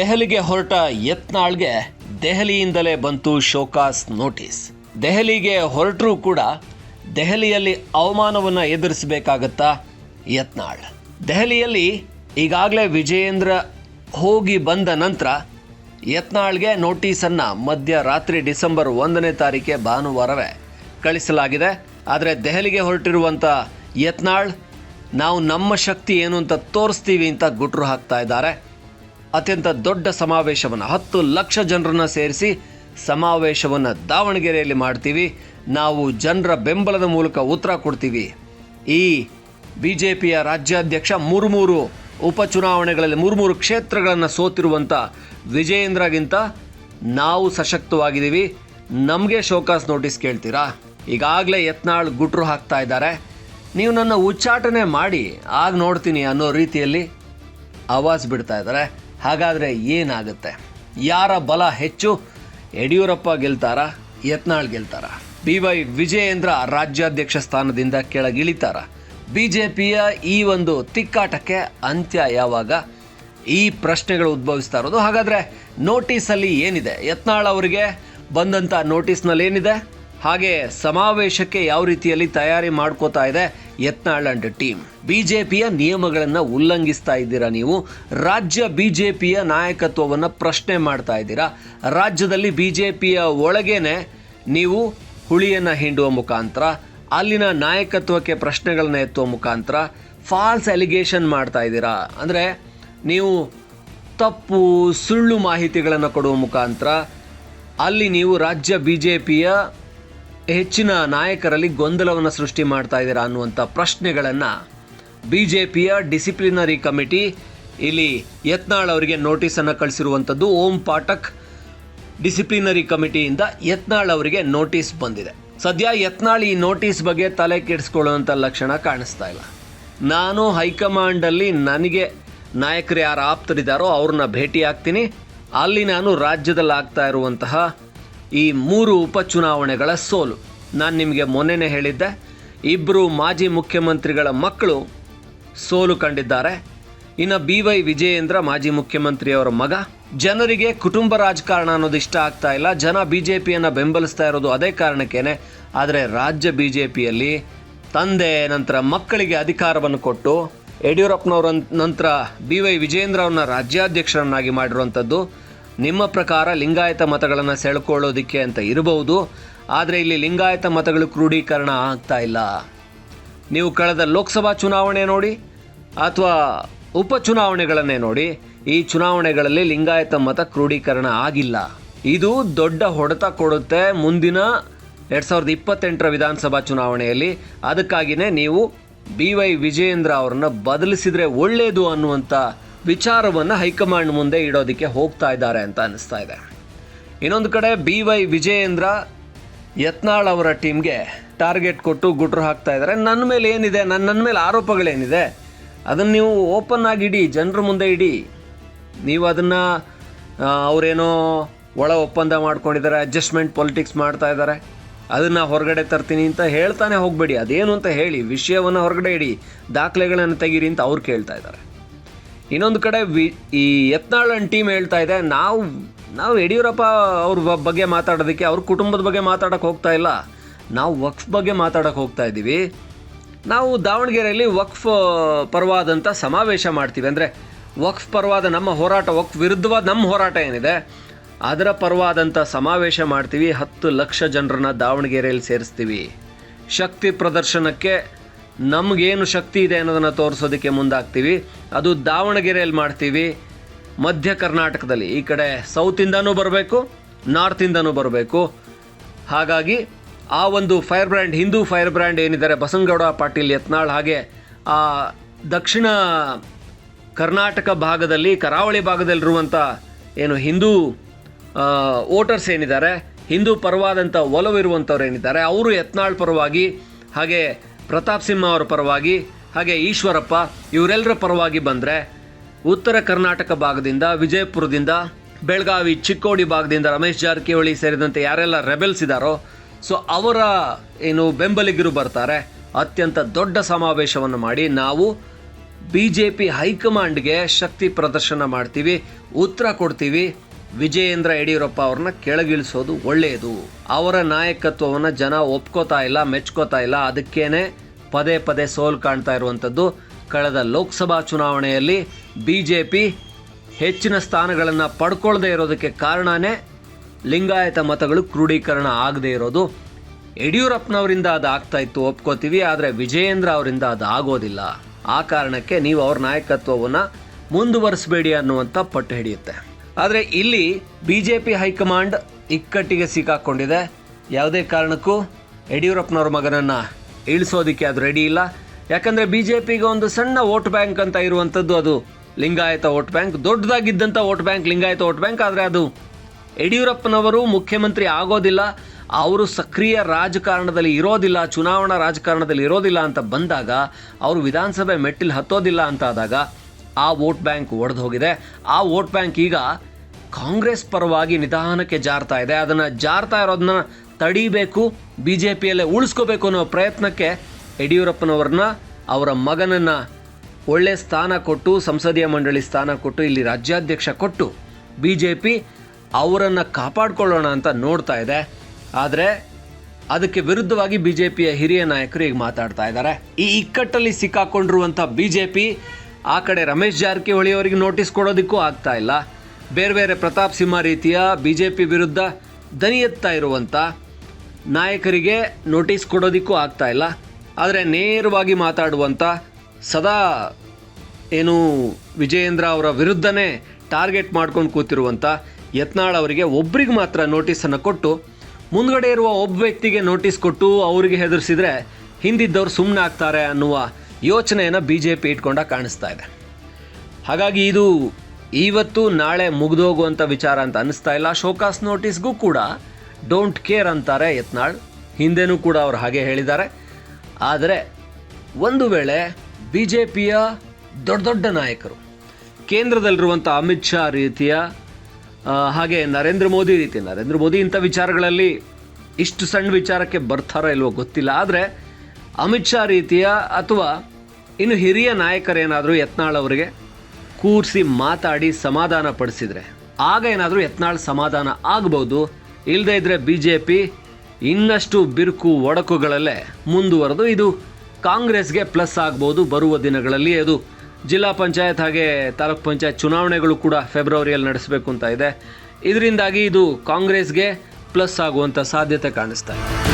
ದೆಹಲಿಗೆ ಹೊರಟ ಯತ್ನಾಳ್ಗೆ ದೆಹಲಿಯಿಂದಲೇ ಬಂತು ಶೋಕಾಸ್ ನೋಟಿಸ್. ದೆಹಲಿಗೆ ಹೊರಟರೂ ಕೂಡ ದೆಹಲಿಯಲ್ಲಿ ಅವಮಾನವನ್ನು ಎದುರಿಸಬೇಕಾಗತ್ತಾ ಯತ್ನಾಳ್. ದೆಹಲಿಯಲ್ಲಿ ಈಗಾಗಲೇ ವಿಜಯೇಂದ್ರ ಹೋಗಿ ಬಂದ ನಂತರ ಯತ್ನಾಳ್ಗೆ ನೋಟಿಸನ್ನು ಮಧ್ಯರಾತ್ರಿ ಡಿಸೆಂಬರ್ ಒಂದನೇ ತಾರೀಕೆ ಭಾನುವಾರವೇ ಕಳಿಸಲಾಗಿದೆ. ಆದರೆ ದೆಹಲಿಗೆ ಹೊರಟಿರುವಂಥ ಯತ್ನಾಳ್, ನಾವು ನಮ್ಮ ಶಕ್ತಿ ಏನು ಅಂತ ತೋರಿಸ್ತೀವಿ ಅಂತ ಗುಟ್ರು ಹಾಕ್ತಾ ಇದ್ದಾರೆ. ಅತ್ಯಂತ ದೊಡ್ಡ ಸಮಾವೇಶವನ್ನು ಹತ್ತು ಲಕ್ಷ ಜನರನ್ನು ಸೇರಿಸಿ ಸಮಾವೇಶವನ್ನು ದಾವಣಗೆರೆಯಲ್ಲಿ ಮಾಡ್ತೀವಿ. ನಾವು ಜನರ ಬೆಂಬಲದ ಮೂಲಕ ಉತ್ತರ ಕೊಡ್ತೀವಿ. ಈ ಬಿ ಜೆ ಪಿಯ ರಾಜ್ಯಾಧ್ಯಕ್ಷ ಮೂರು ಮೂರು ಉಪಚುನಾವಣೆಗಳಲ್ಲಿ ಮೂರು ಮೂರು ಕ್ಷೇತ್ರಗಳನ್ನು ಸೋತಿರುವಂಥ ವಿಜಯೇಂದ್ರಗಿಂತ ನಾವು ಸಶಕ್ತವಾಗಿದ್ದೀವಿ. ನಮಗೆ ಶೋಕಾಸ್ ನೋಟಿಸ್ ಕೇಳ್ತೀರಾ? ಈಗಾಗಲೇ ಯತ್ನಾಳ್ ಗುಟ್ರು ಹಾಕ್ತಾ ಇದ್ದಾರೆ. ನೀವು ನನ್ನ ಉಚ್ಚಾಟನೆ ಮಾಡಿ, ಆಗ ನೋಡ್ತೀನಿ ಅನ್ನೋ ರೀತಿಯಲ್ಲಿ ಆವಾಜ್ ಬಿಡ್ತಾ ಇದ್ದಾರೆ. ಹಾಗಾದರೆ ಏನಾಗುತ್ತೆ? ಯಾರ ಬಲ ಹೆಚ್ಚು? ಯಡಿಯೂರಪ್ಪ ಗೆಲ್ತಾರ? ಯತ್ನಾಳ್ ಗೆಲ್ತಾರ? ಬಿ ವೈ ವಿಜಯೇಂದ್ರ ರಾಜ್ಯಾಧ್ಯಕ್ಷ ಸ್ಥಾನದಿಂದ ಕೆಳಗಿಳಿತಾರ? ಬಿ ಜೆ ಪಿಯ ಈ ಒಂದು ತಿಕ್ಕಾಟಕ್ಕೆ ಅಂತ್ಯ ಯಾವಾಗ? ಈ ಪ್ರಶ್ನೆಗಳು ಉದ್ಭವಿಸ್ತಾ ಇರೋದು. ಹಾಗಾದರೆ ನೋಟಿಸಲ್ಲಿ ಏನಿದೆ? ಯತ್ನಾಳ್ ಅವರಿಗೆ ಬಂದಂಥ ನೋಟಿಸ್ನಲ್ಲಿ ಏನಿದೆ ಹಾಗೆ ಸಮಾವೇಶಕ್ಕೆ ಯಾವ ರೀತಿಯಲ್ಲಿ ತಯಾರಿ ಮಾಡ್ಕೋತಾ ಇದೆ ಯತ್ನಾಳ್ ಅಂಡ್ ಟೀಮ್ ಬಿಜೆಪಿಯ ನಿಯಮಗಳನ್ನು ಉಲ್ಲಂಘಿಸ್ತಾ ಇದ್ದೀರಾ ನೀವು? ರಾಜ್ಯ ಬಿಜೆಪಿಯ ನಾಯಕತ್ವವನ್ನು ಪ್ರಶ್ನೆ ಮಾಡ್ತಾ ಇದ್ದೀರಾ? ರಾಜ್ಯದಲ್ಲಿ ಬಿಜೆಪಿಯ ಒಳಗೇನೆ ನೀವು ಹುಳಿಯನ್ನು ಹಿಂಡುವ ಮುಖಾಂತರ, ಅಲ್ಲಿನ ನಾಯಕತ್ವಕ್ಕೆ ಪ್ರಶ್ನೆಗಳನ್ನ ಎತ್ತುವ ಮುಖಾಂತರ ಫಾಲ್ಸ್ ಅಲಿಗೇಷನ್ ಮಾಡ್ತಾ ಇದ್ದೀರಾ? ಅಂದರೆ ನೀವು ತಪ್ಪು, ಸುಳ್ಳು ಮಾಹಿತಿಗಳನ್ನು ಕೊಡುವ ಮುಖಾಂತರ ಅಲ್ಲಿ ನೀವು ರಾಜ್ಯ ಬಿ ಜೆ ಪಿಯ ಹೆಚ್ಚಿನ ನಾಯಕರಲ್ಲಿ ಗೊಂದಲವನ್ನು ಸೃಷ್ಟಿ ಮಾಡ್ತಾ ಇದ್ದೀರಾ ಅನ್ನುವಂಥ ಪ್ರಶ್ನೆಗಳನ್ನು ಬಿ ಜೆ ಪಿಯ ಡಿಸಿಪ್ಲಿನರಿ ಕಮಿಟಿ, ಇಲ್ಲಿ ಯತ್ನಾಳ್ ಅವರಿಗೆ ನೋಟಿಸನ್ನು ಕಳಿಸಿರುವಂಥದ್ದು ಓಂ ಪಾಠಕ್ ಡಿಸಿಪ್ಲಿನರಿ ಕಮಿಟಿಯಿಂದ ಯತ್ನಾಳ್ ಅವರಿಗೆ ನೋಟಿಸ್ ಬಂದಿದೆ. ಸದ್ಯ ಯತ್ನಾಳ್ ಈ ನೋಟಿಸ್ ಬಗ್ಗೆ ತಲೆ ಕೆಡಿಸ್ಕೊಳ್ಳುವಂಥ ಲಕ್ಷಣ ಕಾಣಿಸ್ತಾ ಇಲ್ಲ. ನಾನು ಹೈಕಮಾಂಡಲ್ಲಿ ನನಗೆ ನಾಯಕರು ಯಾರು ಆಪ್ತರಿದ್ದಾರೋ ಅವ್ರನ್ನ ಭೇಟಿ ಆಗ್ತೀನಿ ಅಲ್ಲಿ ನಾನು ರಾಜ್ಯದಲ್ಲಿ ಆಗ್ತಾ ಇರುವಂತಹ ಈ ಮೂರು ಉಪಚುನಾವಣೆಗಳ ಸೋಲು. ನಾನು ನಿಮಗೆ ಮೊನ್ನೆನೇ ಹೇಳಿದ್ದೆ ಇಬ್ಬರು ಮಾಜಿ ಮುಖ್ಯಮಂತ್ರಿಗಳ ಮಕ್ಕಳು ಸೋಲು ಕಂಡಿದ್ದಾರೆ. ಇನ್ನು ಬಿ ವೈ ವಿಜಯೇಂದ್ರ ಮಾಜಿ ಮುಖ್ಯಮಂತ್ರಿಯವರ ಮಗ. ಜನರಿಗೆ ಕುಟುಂಬ ರಾಜಕಾರಣ ಅನ್ನೋದು ಇಷ್ಟ ಆಗ್ತಾ ಇಲ್ಲ. ಜನ ಬಿ ಜೆ ಪಿಯನ್ನು ಬೆಂಬಲಿಸ್ತಾ ಇರೋದು ಅದೇ ಕಾರಣಕ್ಕೇನೆ. ಆದರೆ ರಾಜ್ಯ ಬಿ ಜೆ ಪಿಯಲ್ಲಿ ತಂದೆ ನಂತರ ಮಕ್ಕಳಿಗೆ ಅಧಿಕಾರವನ್ನು ಕೊಟ್ಟು ಯಡಿಯೂರಪ್ಪನವರ ನಂತರ ಬಿ ವೈ ವಿಜಯೇಂದ್ರ ಅವ್ರನ್ನ ರಾಜ್ಯಾಧ್ಯಕ್ಷರನ್ನಾಗಿ ಮಾಡಿರುವಂಥದ್ದು. ನಿಮ್ಮ ಪ್ರಕಾರ ಲಿಂಗಾಯತ ಮತಗಳನ್ನು ಸೆಳ್ಕೊಳ್ಳೋದಿಕ್ಕೆ ಅಂತ ಇರಬಹುದು, ಆದರೆ ಇಲ್ಲಿ ಲಿಂಗಾಯತ ಮತಗಳು ಕ್ರೋಢೀಕರಣ ಆಗ್ತಾ ಇಲ್ಲ. ನೀವು ಕಳೆದ ಲೋಕಸಭಾ ಚುನಾವಣೆ ನೋಡಿ, ಅಥವಾ ಉಪಚುನಾವಣೆಗಳನ್ನೇ ನೋಡಿ, ಈ ಚುನಾವಣೆಗಳಲ್ಲಿ ಲಿಂಗಾಯತ ಮತ ಕ್ರೋಢೀಕರಣ ಆಗಿಲ್ಲ. ಇದು ದೊಡ್ಡ ಹೊಡೆತ ಕೊಡುತ್ತೆ ಮುಂದಿನ ಎರಡು ಸಾವಿರದ ಇಪ್ಪತ್ತೆಂಟರ ವಿಧಾನಸಭಾ ಚುನಾವಣೆಯಲ್ಲಿ. ಅದಕ್ಕಾಗಿಯೇ ನೀವು ಬಿ ವೈ ವಿಜಯೇಂದ್ರ ಅವರನ್ನು ಬದಲಿಸಿದರೆ ಒಳ್ಳೆಯದು ಅನ್ನುವಂಥ ವಿಚಾರವನ್ನು ಹೈಕಮಾಂಡ್ ಮುಂದೆ ಇಡೋದಕ್ಕೆ ಹೋಗ್ತಾ ಇದ್ದಾರೆ ಅಂತ ಅನಿಸ್ತಾ ಇದೆ. ಇನ್ನೊಂದು ಕಡೆ ಬಿ ವೈ ವಿಜಯೇಂದ್ರ ಯತ್ನಾಳ್ ಅವರ ಟೀಮ್ಗೆ ಟಾರ್ಗೆಟ್ ಕೊಟ್ಟು ಗುಟ್ರು ಹಾಕ್ತಾ ಇದ್ದಾರೆ. ನನ್ನ ಮೇಲೆ ಏನಿದೆ? ನನ್ನ ನನ್ನ ಮೇಲೆ ಆರೋಪಗಳೇನಿದೆ? ಅದನ್ನು ನೀವು ಓಪನ್ ಆಗಿ ಇಡಿ, ಜನರ ಮುಂದೆ ಇಡಿ. ನೀವು ಅದನ್ನು ಅವರೇನೋ ಒಳ ಒಪ್ಪಂದ ಮಾಡ್ಕೊಂಡಿದ್ದಾರೆ ಅಡ್ಜಸ್ಟ್ಮೆಂಟ್ ಪೊಲಿಟಿಕ್ಸ್ ಮಾಡ್ತಾ ಇದ್ದಾರೆ. ಅದನ್ನು ಹೊರಗಡೆ ತರ್ತೀನಿ ಅಂತ ಹೇಳ್ತಾನೆ ಹೋಗಬೇಡಿ. ಅದೇನು ಅಂತ ಹೇಳಿ, ವಿಷಯವನ್ನು ಹೊರಗಡೆ ಇಡಿ, ದಾಖಲೆಗಳನ್ನು ತೆಗೀರಿ ಅಂತ ಅವ್ರು ಕೇಳ್ತಾ ಇದ್ದಾರೆ. ಇನ್ನೊಂದು ಕಡೆ ವಿ ಈ ಯತ್ನಾಳನ್ ಟೀಮ್ ಹೇಳ್ತಾ ಇದೆ, ನಾವು ನಾವು ಯಡಿಯೂರಪ್ಪ ಅವ್ರ ಬಗ್ಗೆ ಮಾತಾಡೋದಕ್ಕೆ, ಅವ್ರ ಕುಟುಂಬದ ಬಗ್ಗೆ ಮಾತಾಡೋಕೆ ಹೋಗ್ತಾ ಇಲ್ಲ. ನಾವು ವಕ್ಫ್ ಬಗ್ಗೆ ಮಾತಾಡೋಕೆ ಹೋಗ್ತಾ ಇದ್ದೀವಿ. ನಾವು ದಾವಣಗೆರೆಯಲ್ಲಿ ವಕ್ಫ್ ಪರವಾದಂಥ ಸಮಾವೇಶ ಮಾಡ್ತೀವಿ. ಅಂದರೆ ವಕ್ಫ್ ಪರವಾದ ನಮ್ಮ ಹೋರಾಟ, ವಕ್ಫ್ ವಿರುದ್ಧವಾದ ನಮ್ಮ ಹೋರಾಟ ಏನಿದೆ, ಅದರ ಪರವಾದಂಥ ಸಮಾವೇಶ ಮಾಡ್ತೀವಿ. ಹತ್ತು ಲಕ್ಷ ಜನರನ್ನ ದಾವಣಗೆರೆಯಲ್ಲಿ ಸೇರಿಸ್ತೀವಿ. ಶಕ್ತಿ ಪ್ರದರ್ಶನಕ್ಕೆ ನಮಗೇನು ಶಕ್ತಿ ಇದೆ ಅನ್ನೋದನ್ನು ತೋರಿಸೋದಕ್ಕೆ ಮುಂದಾಗ್ತೀವಿ. ಅದು ದಾವಣಗೆರೆಯಲ್ಲಿ ಮಾಡ್ತೀವಿ. ಮಧ್ಯ ಕರ್ನಾಟಕದಲ್ಲಿ. ಈ ಕಡೆ ಸೌತಿಂದನೂ ಬರಬೇಕು ನಾರ್ತಿಂದನೂ ಬರಬೇಕು. ಹಾಗಾಗಿ ಆ ಒಂದು fire brand Hindu fire brand ಏನಿದ್ದಾರೆ, ಬಸನಗೌಡ, ಪಾಟೀಲ್, ಯತ್ನಾಳ್ ಹಾಗೆ, ಆ ದಕ್ಷಿಣ ಕರ್ನಾಟಕ ಭಾಗದಲ್ಲಿ, ಕರಾವಳಿ ಭಾಗದಲ್ಲಿರುವಂಥ ಏನು ಹಿಂದೂ ವೋಟರ್ಸ್ ಏನಿದ್ದಾರೆ, ಹಿಂದೂ ಪರವಾದಂಥ ಒಲವಿರುವಂಥವ್ರು ಏನಿದ್ದಾರೆ, ಅವರು ಯತ್ನಾಳ್ ಪರವಾಗಿ, ಹಾಗೆ ಪ್ರತಾಪ್ ಸಿಂಹ ಅವರ ಪರವಾಗಿ ಹಾಗೆ ಈಶ್ವರಪ್ಪ ಇವರೆಲ್ಲರ ಪರವಾಗಿ ಬಂದರೆ ಉತ್ತರ ಕರ್ನಾಟಕ ಭಾಗದಿಂದ, ವಿಜಯಪುರದಿಂದ, ಬೆಳಗಾವಿ, ಚಿಕ್ಕೋಡಿ ಭಾಗದಿಂದ ರಮೇಶ್ ಜಾರಕಿಹೊಳಿ ಸೇರಿದಂತೆ ಯಾರೆಲ್ಲ ರೆಬೆಲ್ಸ್ ಇದ್ದಾರೋ ಸೊ ಅವರ ಏನು ಬೆಂಬಲಿಗರು ಬರ್ತಾರೆ. ಅತ್ಯಂತ ದೊಡ್ಡ ಸಮಾವೇಶವನ್ನು ಮಾಡಿ ನಾವು ಬಿ ಜೆ ಪಿ ಹೈಕಮಾಂಡ್ಗೆ ಶಕ್ತಿ ಪ್ರದರ್ಶನ ಮಾಡ್ತೀವಿ, ಉತ್ತರ ಕೊಡ್ತೀವಿ. ವಿಜಯೇಂದ್ರ ಯಡಿಯೂರಪ್ಪ ಅವ್ರನ್ನ ಕೆಳಗಿಳಿಸೋದು ಒಳ್ಳೆಯದು. ಅವರ ನಾಯಕತ್ವವನ್ನು ಜನ ಒಪ್ಕೋತಾ ಇಲ್ಲ, ಮೆಚ್ಕೋತಾ ಇಲ್ಲ. ಅದಕ್ಕೇನೆ ಪದೇ ಪದೇ ಸೋಲು ಕಾಣ್ತಾ ಇರುವಂಥದ್ದು ಕಳೆದ ಲೋಕಸಭಾ ಚುನಾವಣೆಯಲ್ಲಿ ಬಿ ಜೆ ಪಿ ಹೆಚ್ಚಿನ ಸ್ಥಾನಗಳನ್ನು ಪಡ್ಕೊಳ್ಳದೆ ಇರೋದಕ್ಕೆ ಕಾರಣನೇ ಲಿಂಗಾಯತ ಮತಗಳು ಕ್ರೋಢೀಕರಣ ಆಗದೇ ಇರೋದು. ಯಡಿಯೂರಪ್ಪನವರಿಂದ ಅದು ಆಗ್ತಾ ಇತ್ತು ಒಪ್ಕೋತೀವಿ, ಆದರೆ ವಿಜಯೇಂದ್ರ ಅವರಿಂದ ಅದು ಆಗೋದಿಲ್ಲ. ಆ ಕಾರಣಕ್ಕೆ ನೀವು ಅವ್ರ ನಾಯಕತ್ವವನ್ನು ಮುಂದುವರಿಸಬೇಡಿ ಅನ್ನುವಂಥ ಪಟ್ಟು ಹಿಡಿಯುತ್ತೆ. ಆದರೆ ಇಲ್ಲಿ ಬಿ ಜೆ ಪಿ ಹೈಕಮಾಂಡ್ ಇಕ್ಕಟ್ಟಿಗೆ ಸಿಕ್ಕಾಕೊಂಡಿದೆ ಯಾವುದೇ ಕಾರಣಕ್ಕೂ ಯಡಿಯೂರಪ್ಪನವ್ರ ಮಗನನ್ನು ಇಳಿಸೋದಕ್ಕೆ ಅದು ರೆಡಿ ಇಲ್ಲ. ಯಾಕಂದರೆ ಬಿ ಜೆ ಪಿಗೆ ಒಂದು ಸಣ್ಣ ವೋಟ್ ಬ್ಯಾಂಕ್ ಅಂತ ಇರುವಂಥದ್ದು ಅದು. Lingayat vote bank ದೊಡ್ಡದಾಗಿದ್ದಂಥ vote bank Lingayat vote bank ಆದರೆ ಅದು ಯಡಿಯೂರಪ್ಪನವರು ಮುಖ್ಯಮಂತ್ರಿ ಆಗೋದಿಲ್ಲ. ಅವರು ಸಕ್ರಿಯ ರಾಜಕಾರಣದಲ್ಲಿ ಇರೋದಿಲ್ಲ, ಚುನಾವಣಾ ರಾಜಕಾರಣದಲ್ಲಿ ಇರೋದಿಲ್ಲ ಅಂತ ಬಂದಾಗ, ಅವರು ವಿಧಾನಸಭೆ ಮೆಟ್ಟಿಲು ಹತ್ತೋದಿಲ್ಲ ಅಂತ ಆದಾಗ ಆ ವೋಟ್ ಬ್ಯಾಂಕ್ ಒಡೆದು ಹೋಗಿದೆ ಆ ವೋಟ್ ಬ್ಯಾಂಕ್ ಈಗ ಕಾಂಗ್ರೆಸ್ ಪರವಾಗಿ ನಿಧಾನಕ್ಕೆ ಜಾರ್ತಾ ಇದೆ. ಅದನ್ನು ಜಾರ್ತಾ ಇರೋದನ್ನ ತಡಿಬೇಕು. ಬಿ ಜೆ ಪಿಯಲ್ಲೇ ಉಳಿಸ್ಕೋಬೇಕು ಅನ್ನೋ ಪ್ರಯತ್ನಕ್ಕೆ ಯಡಿಯೂರಪ್ಪನವ್ರನ್ನ, ಅವರ ಮಗನನ್ನು ಒಳ್ಳೆ ಸ್ಥಾನ ಕೊಟ್ಟು, ಸಂಸದೀಯ ಮಂಡಳಿ ಸ್ಥಾನ ಕೊಟ್ಟು, ಇಲ್ಲಿ ರಾಜ್ಯಾಧ್ಯಕ್ಷ ಕೊಟ್ಟು ಬಿ ಜೆ ಪಿ ಅವರನ್ನು ಕಾಪಾಡ್ಕೊಳ್ಳೋಣ ಅಂತ ನೋಡ್ತಾ ಇದೆ. ಆದರೆ ಅದಕ್ಕೆ ವಿರುದ್ಧವಾಗಿ ಬಿ ಜೆ ಪಿಯ ಹಿರಿಯ ನಾಯಕರು ಈಗ ಮಾತಾಡ್ತಾ ಇದ್ದಾರೆ. ಈ ಇಕ್ಕಟ್ಟಲ್ಲಿ ಸಿಕ್ಕಾಕೊಂಡಿರುವಂಥ ಬಿ ಜೆ ಪಿ ಆ ಕಡೆ ರಮೇಶ್ ಜಾರಕಿಹೊಳಿ ಅವರಿಗೆ ನೋಟಿಸ್ ಕೊಡೋದಕ್ಕೂ ಆಗ್ತಾ ಇಲ್ಲ. ಬೇರೆ ಬೇರೆ ಪ್ರತಾಪ್ ಸಿಂಹ ರೀತಿಯ ಬಿ ಜೆ ಪಿ ವಿರುದ್ಧ ದನಿ ಎತ್ತಾ ಇರುವಂಥ ನಾಯಕರಿಗೆ ನೋಟಿಸ್ ಕೊಡೋದಕ್ಕೂ ಆಗ್ತಾ ಇಲ್ಲ. ಆದರೆ ನೇರವಾಗಿ ಮಾತಾಡುವಂಥ ಸದಾ ಏನು ವಿಜಯೇಂದ್ರ ಅವರ ವಿರುದ್ಧನೇ ಟಾರ್ಗೆಟ್ ಮಾಡ್ಕೊಂಡು ಕೂತಿರುವಂಥ ಯತ್ನಾಳ್ ಅವರಿಗೆ ಒಬ್ರಿಗೆ ಮಾತ್ರ ನೋಟಿಸನ್ನು ಕೊಟ್ಟು, ಮುಂದ್ಗಡೆ ಇರುವ ಒಬ್ಬ ವ್ಯಕ್ತಿಗೆ ನೋಟಿಸ್ ಕೊಟ್ಟು ಅವರಿಗೆ ಹೆದರಿಸಿದರೆ ಹಿಂದಿದ್ದವ್ರು ಸುಮ್ಮನೆ ಆಗ್ತಾರೆ ಅನ್ನುವ ಯೋಚನೆಯನ್ನು ಬಿ ಜೆ ಪಿ ಇಟ್ಕೊಂಡ ಕಾಣಿಸ್ತಾ ಇದೆ. ಹಾಗಾಗಿ ಇದು ಇವತ್ತು ನಾಳೆ ಮುಗಿದೋಗುವಂಥ ವಿಚಾರ ಅಂತ ಅನಿಸ್ತಾ ಇಲ್ಲ. ಶೋಕಾಸ್ ನೋಟಿಸ್ಗೂ ಕೂಡ ಡೋಂಟ್ ಕೇರ್ ಅಂತಾರೆ ಯತ್ನಾಳ್. ಹಿಂದೆನೂ ಕೂಡ ಅವರು ಹಾಗೆ ಹೇಳಿದ್ದಾರೆ. ಆದರೆ ಒಂದು ವೇಳೆ ಬಿ ಜೆ ಪಿಯ ದೊಡ್ಡ ದೊಡ್ಡ ನಾಯಕರು ಕೇಂದ್ರದಲ್ಲಿರುವಂಥ ಅಮಿತ್ ಶಾ ರೀತಿಯ ಹಾಗೆ ನರೇಂದ್ರ ಮೋದಿ ರೀತಿ, ನರೇಂದ್ರ ಮೋದಿ ಇಂಥ ವಿಚಾರಗಳಲ್ಲಿ ಇಷ್ಟು ಸಣ್ಣ ವಿಚಾರಕ್ಕೆ ಬರ್ತಾರೋ ಇಲ್ವೋ ಗೊತ್ತಿಲ್ಲ. ಆದರೆ ಅಮಿತ್ ಶಾ ರೀತಿಯ ಅಥವಾ ಇನ್ನು ಹಿರಿಯ ನಾಯಕರೇನಾದರೂ ಯತ್ನಾಳ್ ಅವರಿಗೆ ಕೂರಿಸಿ ಮಾತಾಡಿ ಸಮಾಧಾನ ಪಡಿಸಿದರೆ, ಆಗ ಏನಾದರೂ ಯತ್ನಾಳ್ ಸಮಾಧಾನ ಆಗ್ಬೋದು. ಇಲ್ಲದೇ ಇದ್ದರೆ ಬಿ ಜೆ ಪಿ ಇನ್ನಷ್ಟು ಬಿರುಕು ಒಡಕುಗಳಲ್ಲೇ ಮುಂದುವರೆದು ಇದು ಕಾಂಗ್ರೆಸ್ಗೆ ಪ್ಲಸ್ ಆಗ್ಬೋದು ಬರುವ ದಿನಗಳಲ್ಲಿ. ಅದು ಜಿಲ್ಲಾ ಪಂಚಾಯತ್ ಹಾಗೆ ತಾಲೂಕ್ ಪಂಚಾಯತ್ ಚುನಾವಣೆಗಳು ಕೂಡ ಫೆಬ್ರವರಿಯಲ್ಲಿ ನಡೆಸಬೇಕು ಅಂತ ಇದೆ. ಇದರಿಂದಾಗಿ ಇದು ಕಾಂಗ್ರೆಸ್ಗೆ ಪ್ಲಸ್ ಆಗುವಂಥ ಸಾಧ್ಯತೆ ಕಾಣಿಸ್ತಾ ಇದೆ.